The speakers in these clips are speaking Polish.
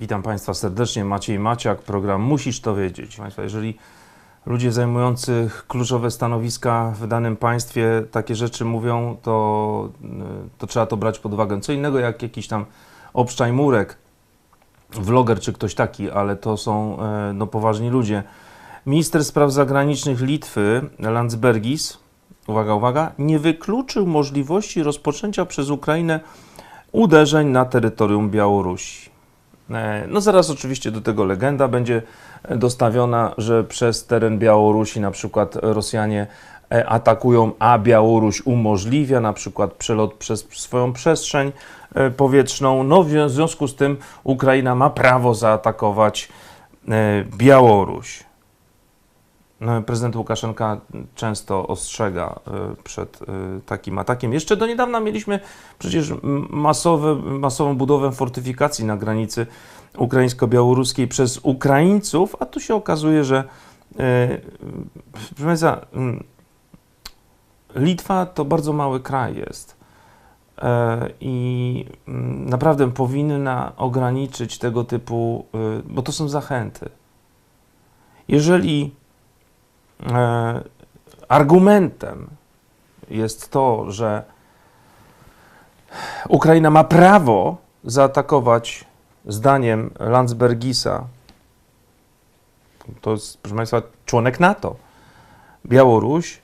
Witam Państwa serdecznie, Maciej Maciak, program Musisz to wiedzieć. Państwa, jeżeli ludzie zajmujący kluczowe stanowiska w danym państwie takie rzeczy mówią, to, y, to trzeba to brać pod uwagę. Co innego jak jakiś tam obszczaj murek, vloger czy ktoś taki, ale to są e, no, poważni ludzie. Minister spraw zagranicznych Litwy, Landsbergis, uwaga, uwaga, nie wykluczył możliwości rozpoczęcia przez Ukrainę uderzeń na terytorium Białorusi. E, No zaraz oczywiście do tego legenda będzie dostawiona, że przez teren Białorusi na przykład Rosjanie e, atakują, a Białoruś umożliwia na przykład przelot przez swoją przestrzeń e, powietrzną. No w zwią- w związku z tym Ukraina ma prawo zaatakować Białoruś. No, prezydent Łukaszenka często ostrzega e, przed e, takim atakiem. Jeszcze do niedawna mieliśmy przecież masowe, masową budowę fortyfikacji na granicy ukraińsko-białoruskiej przez Ukraińców, a tu się okazuje, że e, proszę Państwa, mm, Litwa to bardzo mały kraj jest i mm, naprawdę powinna ograniczyć tego typu, bo to są zachęty. Jeżeli argumentem jest to, że Ukraina ma prawo zaatakować, zdaniem Landsbergisa, to jest, proszę Państwa, członek NATO, Białoruś,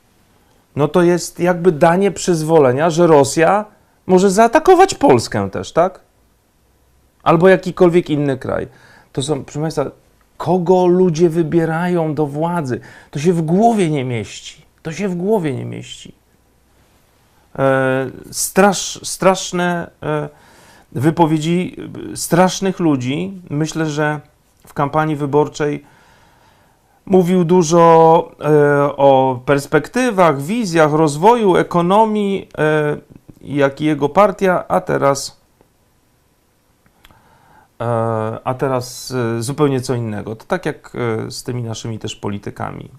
no to jest jakby danie przyzwolenia, że Rosja może zaatakować Polskę też, tak? Albo jakikolwiek inny kraj. To są, proszę Państwa, kogo ludzie wybierają do władzy? To się w głowie nie mieści. To się w głowie nie mieści. E, strasz, straszne e, wypowiedzi e, strasznych ludzi. Myślę, że w kampanii wyborczej mówił dużo e, o perspektywach, wizjach rozwoju ekonomii, e, jak i jego partia, a teraz, a teraz e, zupełnie co innego. To tak jak e, z tymi naszymi też politykami.